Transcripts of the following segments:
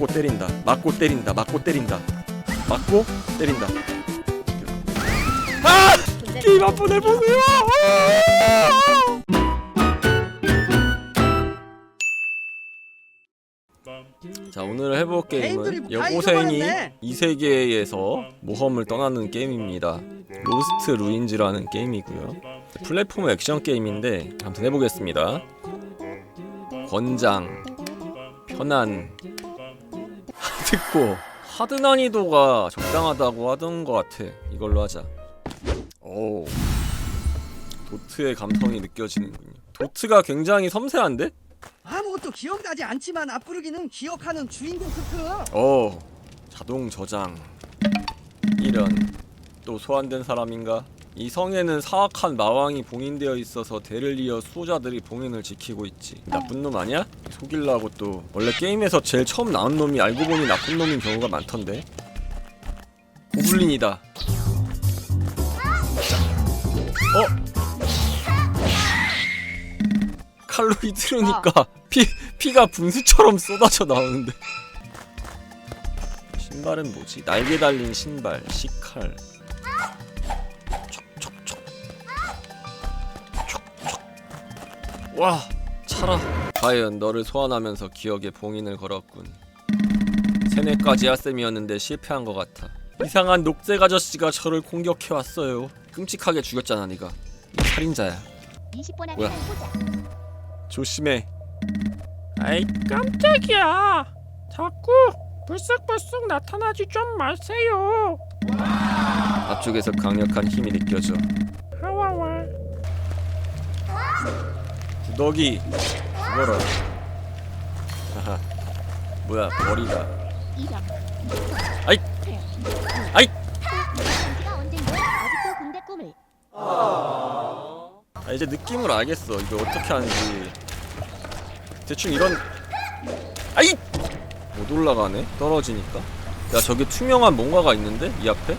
맞고 때린다. 맞고 때린다. 맞고 때린다. 맞고 때린다. 아! 게임 한번 해보세요. 자 오늘 해볼 게임은 여고생이 잊어버렸네. 이 세계에서 모험을 떠나는 게임입니다. 로스트 루인즈라는 게임이고요. 플랫폼 액션 게임인데 아무튼 해보겠습니다. 권장, 편안, 하드코, 하드 난이도가 적당하다고 하던 것 같아. 이걸로 하자. 오, 도트의 감성이 느껴지는군요. 도트가 굉장히 섬세한데? 아무것도 기억나지 않지만 앞부르기는 기억하는 주인공 크크 어 자동 저장 이런 또 소환된 사람인가? 이 성에는 사악한 마왕이 봉인되어 있어서 대를 이어 수호자들이 봉인을 지키고 있지 나쁜 놈 아니야? 속일라고 또 원래 게임에서 제일 처음 나온 놈이 알고 보니 나쁜 놈인 경우가 많던데 고블린이다 어? 칼로 휘두르니까 피, 피가 분수처럼 쏟아져 나오는데 신발은 뭐지? 날개 달린 신발, 시칼. 촉촉촉. 촉촉. 와, 차라. 과연 너를 소환하면서 기억에 봉인을 걸었군. 세뇌까지 할 셈이었는데 실패한 것 같아. 이상한 녹색 아저씨가 저를 공격해 왔어요. 끔찍하게 죽였잖아, 네가. 이 살인자야. 20분 뭐야? 보자. 조심해. 아이 깜짝이야 자꾸 불쑥불쑥 나타나지 좀 마세요 앞쪽에서 강력한 힘이 느껴져. 하와와 구더기 죽어라. 하하. 뭐야. 이런. 아이! 아이! 당시가 언젠데 아직도 군대 꿈을. 아, 이제 느낌을 알겠어. 이거 어떻게 하는지. 대충 이런. 아이! 못 올라가네. 떨어지니까. 야 저기 투명한 뭔가가 있는데 이 앞에?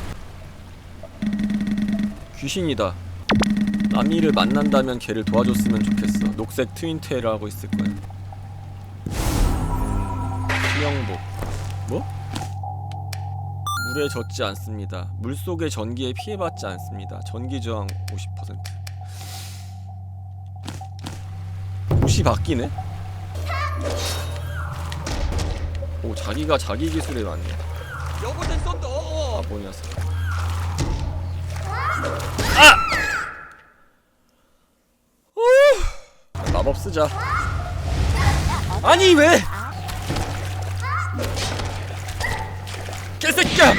귀신이다. 나미를 만난다면 걔를 도와줬으면 좋겠어. 녹색 트윈테일 하고 있을 거야. 수영복. 뭐? 물에 젖지 않습니다. 물 속의 전기에 피해받지 않습니다. 전기 저항 50%. 옷이 바뀌네? 오 자기가 자기 기술에 맞네 여고생 쏜다 바보 녀석 아! 오! 마법 쓰자 아니 왜 개새끼야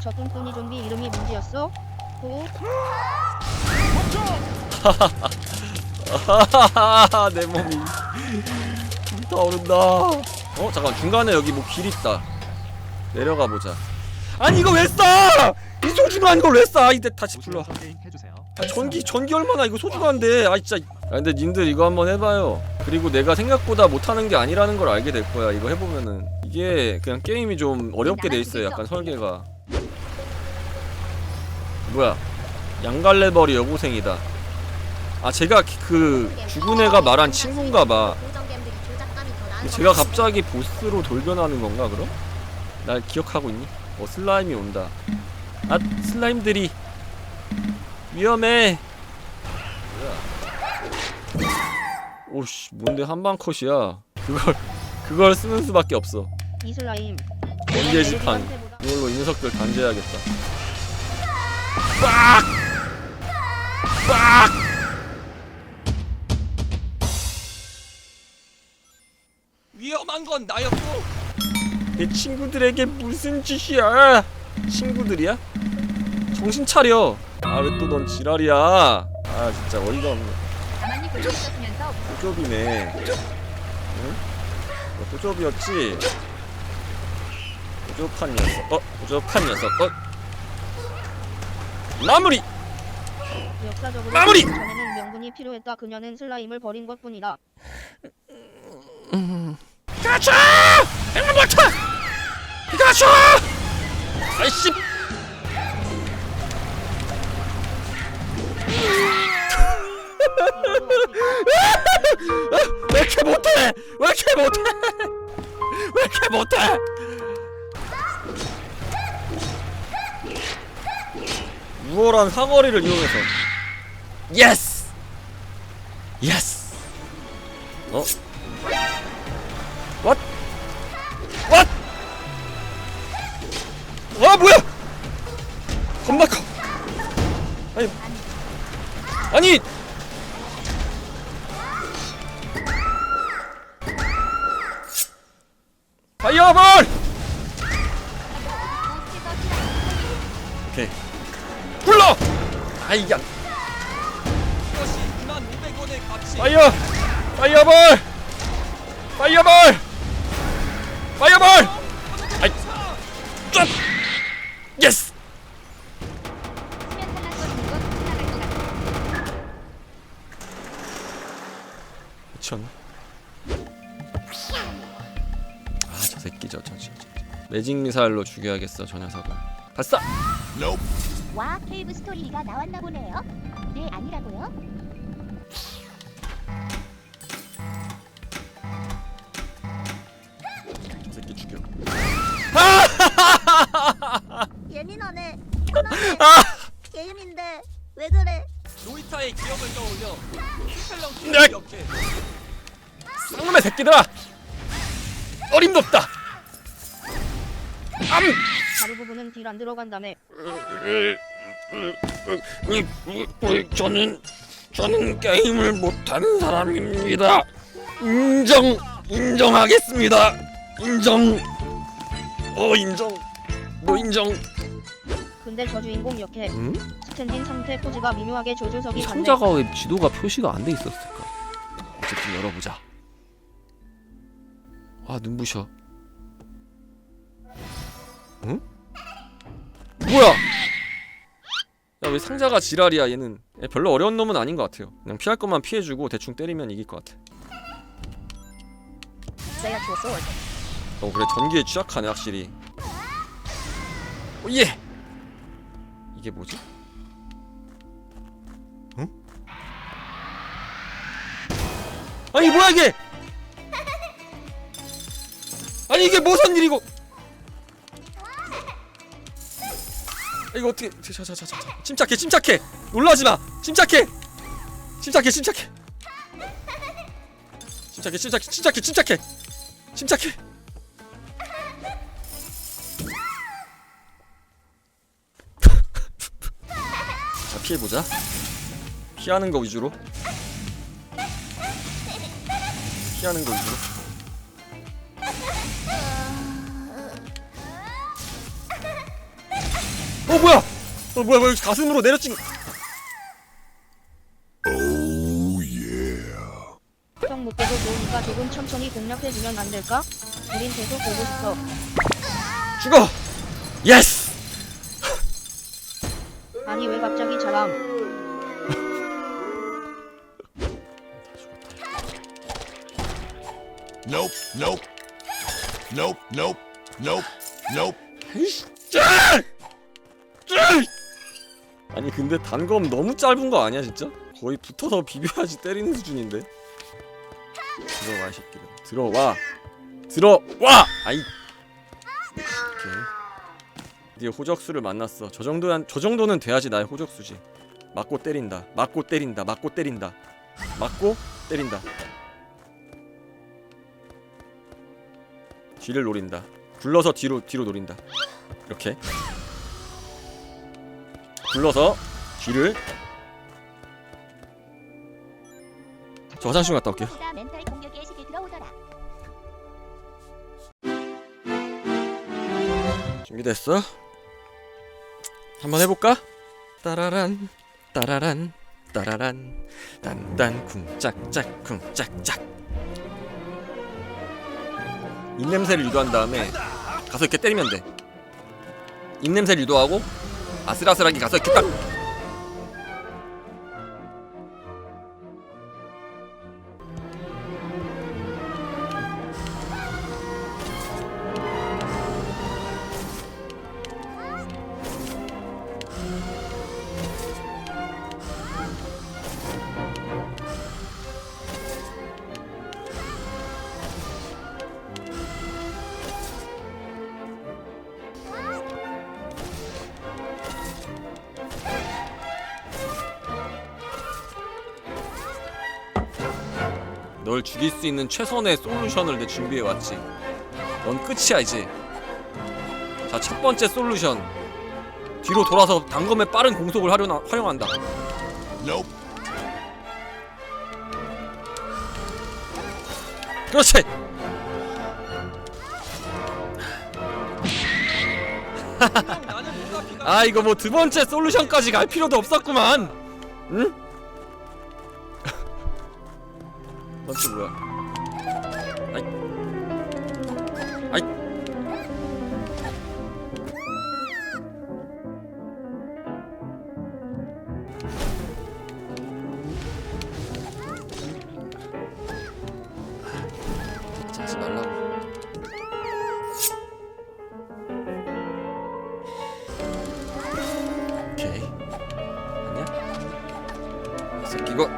저 뚱뚱이 좀비 이름이 문제였어? 고 내 몸이. 불타오른다. 어 잠깐 중간에 여기 뭐 길 있다. 내려가 보자. 아니 이거 왜 쏴! 이 소중한 걸왜 쏴! 이제 다시 불러. 아, 전기 전기 얼마나 이거 소중한데. 아 진짜. 아 근데 님들 이거 한번 해봐요. 그리고 내가 생각보다 못하는 게 아니라는 걸 알게 될 거야 이거 해보면은. 이게 그냥 게임이 좀 어렵게 돼 있어요 약간 설계가. 뭐야? 양갈래버리 여고생이다 아 제가 기- 그 죽은 애가 말한 친구인가봐. 제가 갑자기 보스로 돌변하는 건가 그럼? 날 기억하고 있니? 어 슬라임이 온다. 아 슬라임들이. 위험해. 오씨 뭔데 한방 컷이야? 그걸 그걸 쓰는 수밖에 없어. 이슬라임. 번개 지팡이 이걸로 이 녀석들 단죄해야겠다. 빡! 빡! 한 건 나였고 내 친구들에게 무슨 짓이야? 친구들이야? 정신 차려. 아 왜 또 넌 지랄이야? 아 진짜 어이가 없네. 가만히 굴러 있었으면서 호접이네. 응? 너 호접이었지? 호접한 녀석. 어? 호접한 녀석. 어? 마무리. 역사적으로 마무리! 전에는 명분이 필요했다. 그녀는 슬라임을 버린 것뿐이다. 피카츄! 앵무 버터! 피카츄! 아이씨! 왜 이렇게 못해? 왜 이렇게 못해? 왜 이렇게 못해? 우월한 상어리를 이용해서 예스! 예스! 어? 왓? 왓? 와 뭐야? 겁나 커 아니 아니 파이어볼! 오케이 불러! 아이야 파이어! 파이어볼! 파이어볼! 파이어볼! 아이 쫙! 예스! 미쳤나? 아 저 새끼 저 저, 저, 저. 매직 미사일로 죽여야겠어 저 녀석을 발사! 와 케이브 스토리가 나왔나 보네요. 네 아니라고요? 예민하네. 편하네. 아! 게임인데 왜 그래? 로이타의 기억을 떠올려 스펠렁 네. 기억해 쌍놈의 새끼들아! 어림도 없다! 암! 다루 부분은 딜 안 들어간다며. 저는 저는 게임을 못하는 사람입니다. 인정 인정하겠습니다. 인정. 어 인정. 뭐 인정. 근데 저 주인공 역해. 응? 스탠딩 상태 포즈가 미묘하게 조조석이 같네. 상자가 왜 지도가 표시가 안 돼 있었을까? 어쨌든 열어보자. 아 눈부셔. 응? 뭐야? 야 왜 상자가 지랄이야 얘는 얘 별로 어려운 놈은 아닌 것 같아요 그냥 피할 것만 피해주고 대충 때리면 이길 것 같아 내가 줬어. 어 그래 전기에 취약하네 확실히. 오예! 이게 뭐지? 응? 아니 뭐야 이게! 아니 이게 무슨 일이고! 아, 이거 어떻게 자자자자. 침착해 침착해! 놀라지마! 침착해! 침착해 침착해! 침착해 침착해 침착해 침착해! 침착해 피해보자. 피하는 거 위주로. 피하는 거 위주로. 어 뭐야! 어 뭐야 뭐야 가슴으로 내려찍 형 못깨도 좋으니까 조금 천천히 공략해주면 안 될까? 우린 계속 보고 싶어. 죽어! 예스 갑자기 자람? Nope, nope. Nope, nope, nope, nope. 짤! 짤! 아니 근데 단검 너무 짧은 거 아니야 진짜? 거의 붙어서 비벼야지 때리는 수준인데 들어와 이 새끼들 들어와 들어와! 아이 오케이 이제 호적수를 만났어 저 정도는 저 정도는 돼야지 나의 호적수지 맞고 때린다. 맞고 때린다. 맞고 때린다. 맞고 때린다. 뒤를 노린다. 굴러서 뒤로 뒤로 노린다. 이렇게. 굴러서 뒤를. 저 화장실 갔다 올게요. 준비됐어? 한번 해볼까? 따라란 따라란 따라란. 딴딴 쿵짝짝 쿵짝짝. 입냄새를 유도한 다음에 가서 이렇게 때리면 돼. 입냄새를 유도하고 아슬아슬하게 가서 이렇게 딱 널 죽일 수 있는 최선의 솔루션을 내 준비해 왔지. 넌 끝이야 이제. 자 첫 번째 솔루션. 뒤로 돌아서 단검의 빠른 공속을 활용, 활용한다. Nope. 그렇지. 아 이거 뭐 두 번째 솔루션까지 갈 필요도 없었구만. 응? 번째 뭐야? 아이. 아이. 자지 말라고. 오케이. 아니야? 이 새끼 이거.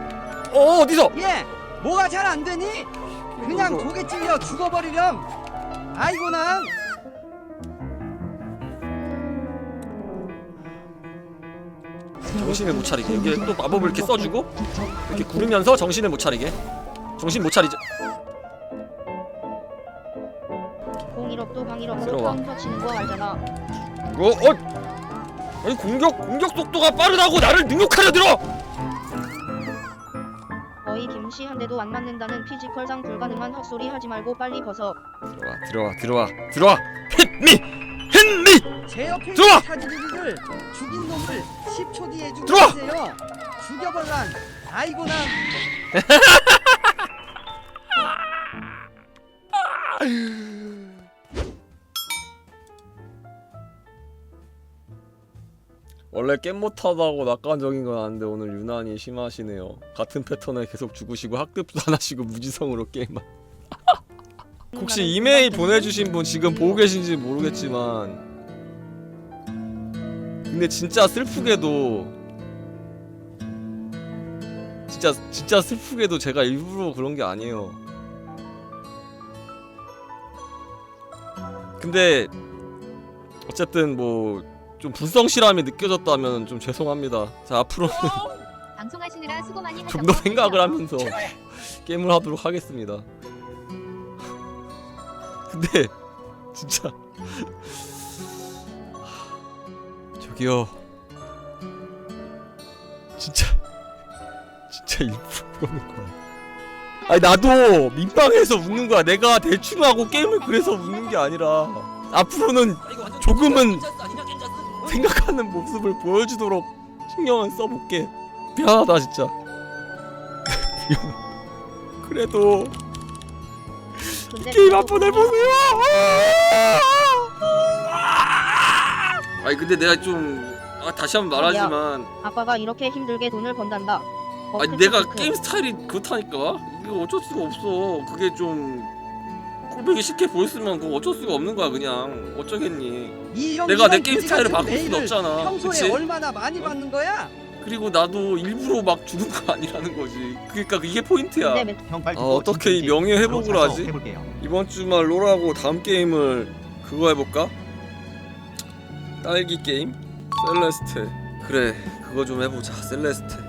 어 어디서? 예 뭐가 잘 안 되니? 그냥 이거- 고개 찔려 죽어버리렴 아이고 난 정신을 못 차리게 이게 또 마법을 이렇게 써주고 이렇게 구르면서 정신을 못 차리게 정신 못 차리죠 공일업도 강일업으로 들어와. 카운터 치는 거 알잖아. 어? 어? 아니 공격 공격 속도가 빠르다고 나를 능욕하려 들어 대도 안 맞는다는 피지컬상 불가능한 헛소리 하지 말고 빨리 벗어. 들어와 들어와 들어와 들어와 힛미 힛미 제 옆에 들어와! 있는 차지리를 죽인 놈을 10초 뒤에 들어와! 죽여주세요 죽여볼란 아이고 난 원래 게임 못하다고 낙관적인 건 아는데 오늘 유난히 심하시네요. 같은 패턴에 계속 죽으시고 학습도 안 하시고 무지성으로 게임만 혹시 이메일 보내주신 분 지금 보고 계신지 모르겠지만 근데 진짜 슬프게도 진짜 진짜 슬프게도 제가 일부러 그런 게 아니에요. 근데 어쨌든 뭐 좀 불성실함이 느껴졌다면 좀 죄송합니다 자 앞으로는 방송하시느라 수고 많이 좀더 생각을 하면서 게임을 하도록 하겠습니다. 근데 진짜 저기요 진짜 진짜 일부러 그러는 거야. 아니 나도 민망해서 웃는 거야. 내가 대충 하고 게임을 그래서 웃는 게 아니라 앞으로는 아, 조금은 생각하는 모습을 보여주도록 신경은 써볼게. 미안하다 진짜. 그래도 게임 그거 한번 보면 해보세요. 아니 근데 내가 좀 아, 다시 한번 말하지만 아빠가 이렇게 힘들게 돈을 번단다. 아니 내가 게임 스타일이 그렇다니까 이거 어쩔 수가 없어. 그게 좀 꼴보기 쉽게 보였으면 그거 어쩔 수가 없는 거야 그냥 어쩌겠니. 이 내가 내 게임 스타일을 바꿀 메일을 없잖아. 평소에 그치? 얼마나 많이 받는 거야? 그리고 나도 일부러 막 주는 거 아니라는 거지. 그러니까 이게 포인트야. 형 빨리 아, 어떻게 이 명예 회복을 하지? 해볼게요. 이번 주말 롤하고 다음 게임을 그거 해볼까? 딸기 게임? 셀레스테 그래 그거 좀 해보자 셀레스테